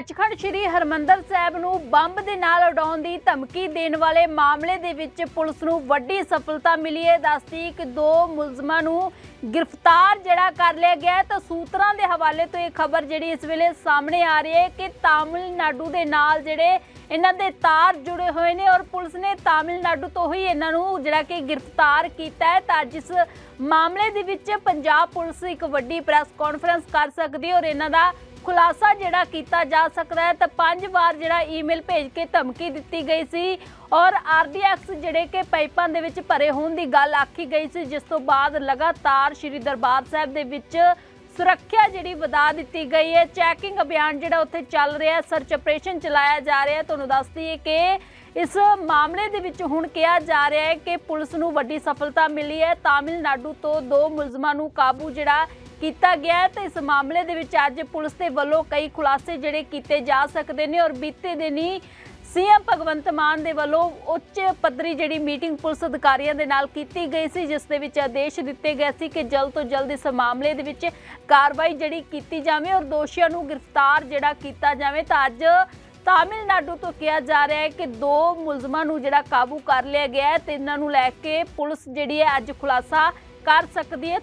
ਸੱਚਖੰਡ ਸ੍ਰੀ ਹਰਮੰਦਰ ਸਾਹਿਬ ਨੂੰ ਬੰਬ ਦੇ ਨਾਲ ਉਡਾਉਣ ਦੀ ਧਮਕੀ ਦੇਣ ਵਾਲੇ ਮਾਮਲੇ ਦੇ ਵਿੱਚ ਪੁਲਿਸ ਨੂੰ ਵੱਡੀ ਸਫਲਤਾ ਮਿਲੀ ਹੈ। ਦੱਸਦੀ ਕਿ ਦੋ ਮੁਲਜ਼ਮਾਂ ਨੂੰ ਗ੍ਰਿਫਤਾਰ ਜਿਹੜਾ ਕਰ ਲਿਆ ਗਿਆ ਤਾਂ ਸੂਤਰਾਂ ਦੇ ਹਵਾਲੇ ਤੋਂ ਇਹ ਖਬਰ ਜਿਹੜੀ ਇਸ ਵੇਲੇ ਸਾਹਮਣੇ ਆ ਰਹੀ ਹੈ ਕਿ ਤਾਮਿਲਨਾਡੂ ਦੇ ਨਾਲ ਜਿਹੜੇ ਇਹਨਾਂ ਦੇ ਤਾਰ ਜੁੜੇ ਹੋਏ ਨੇ ਔਰ ਪੁਲਿਸ ਨੇ ਤਾਮਿਲਨਾਡੂ ਤੋਂ ਹੀ ਇਹਨਾਂ ਨੂੰ ਜਿਹੜਾ ਕਿ ਗ੍ਰਿਫਤਾਰ ਕੀਤਾ ਹੈ। ਤਾਂ ਜਿਸ ਮਾਮਲੇ ਦੇ ਵਿੱਚ ਪੰਜਾਬ ਪੁਲਿਸ ਇੱਕ ਵੱਡੀ ਪ੍ਰੈਸ ਕਾਨਫਰੰਸ ਕਰ ਸਕਦੀ ਔਰ ਇਹਨਾਂ ਦਾ ਖੁਲਾਸਾ ਜਿਹੜਾ ਕੀਤਾ ਜਾ ਸਕਦਾ ਹੈ। ਤਾਂ ਪੰਜ ਵਾਰ ਜਿਹੜਾ ਈਮੇਲ ਭੇਜ ਕੇ ਧਮਕੀ ਦਿੱਤੀ ਗਈ ਸੀ ਔਰ ਆਰਡੀਐਕਸ ਜਿਹੜੇ ਕਿ ਪਾਈਪਾਂ ਦੇ ਵਿੱਚ ਭਰੇ ਹੋਣ ਦੀ ਗੱਲ ਆਖੀ ਗਈ ਸੀ। ਜਿਸ ਤੋਂ ਬਾਅਦ ਲਗਾਤਾਰ ਸ਼੍ਰੀ ਦਰਬਾਰ ਸਾਹਿਬ ਦੇ ਵਿੱਚ ਸੁਰੱਖਿਆ ਜਿਹੜੀ ਵਧਾ ਦਿੱਤੀ ਗਈ ਹੈ। ਚੈਕਿੰਗ ਅਭਿਆਨ ਜਿਹੜਾ ਉੱਥੇ ਚੱਲ ਰਿਹਾ ਸਰਚ ਆਪਰੇਸ਼ਨ ਚਲਾਇਆ ਜਾ ਰਿਹਾ ਤੁਹਾਨੂੰ ਦੱਸਦੀ ਹੈ ਕਿ ਇਸ ਮਾਮਲੇ ਦੇ ਵਿੱਚ ਹੁਣ ਕਿਹਾ ਜਾ ਰਿਹਾ ਹੈ ਕਿ ਪੁਲਿਸ ਨੂੰ ਵੱਡੀ ਸਫਲਤਾ ਮਿਲੀ ਹੈ। ਤਾਮਿਲਨਾਡੂ ਤੋਂ ਦੋ ਮੁਲਜ਼ਮਾਂ ਨੂੰ ਕਾਬੂ ਜਿਹੜਾ ਕੀਤਾ ਗਿਆ ਹੈ ਤੇ ਇਸ ਮਾਮਲੇ ਦੇ ਵਿੱਚ ਅੱਜ ਪੁਲਿਸ ਦੇ ਵੱਲੋਂ ਕਈ ਖੁਲਾਸੇ ਜਿਹੜੇ ਕੀਤੇ ਜਾ ਸਕਦੇ ਨੇ ਔਰ ਬੀਤੇ ਦਿਨੀ ਸੀਐਮ ਭਗਵੰਤ ਮਾਨ ਦੇ ਵੱਲੋਂ ਉੱਚ ਪੱਧਰੀ ਜਿਹੜੀ ਮੀਟਿੰਗ ਪੁਲਿਸ ਅਧਿਕਾਰੀਆਂ ਦੇ ਨਾਲ ਕੀਤੀ ਗਈ ਸੀ, ਜਿਸ ਦੇ ਵਿੱਚ ਆਦੇਸ਼ ਦਿੱਤੇ ਗਏ ਸੀ ਕਿ ਜਲਦ ਤੋਂ ਜਲਦ ਇਸ ਮਾਮਲੇ ਦੇ ਵਿੱਚ ਕਾਰਵਾਈ ਜਿਹੜੀ ਕੀਤੀ ਜਾਵੇ ਔਰ ਦੋਸ਼ੀਆਂ ਨੂੰ ਗ੍ਰਿਫਤਾਰ ਜਿਹੜਾ ਕੀਤਾ ਜਾਵੇ। ਤਾਂ ਅੱਜ ਤਾਮਿਲਨਾਡੂ ਤੋਂ ਕਿਹਾ ਜਾ ਰਿਹਾ ਹੈ ਕਿ ਦੋ ਮੁਲਜ਼ਮਾਂ ਨੂੰ ਜਿਹੜਾ ਕਾਬੂ ਕਰ ਲਿਆ ਗਿਆ ਹੈ ਤੇ ਇਹਨਾਂ ਨੂੰ ਲੈ ਕੇ ਪੁਲਿਸ ਜਿਹੜੀ ਹੈ ਅੱਜ ਖੁਲਾਸਾ ਕਰ ਸਕਦੀ ਹੈ।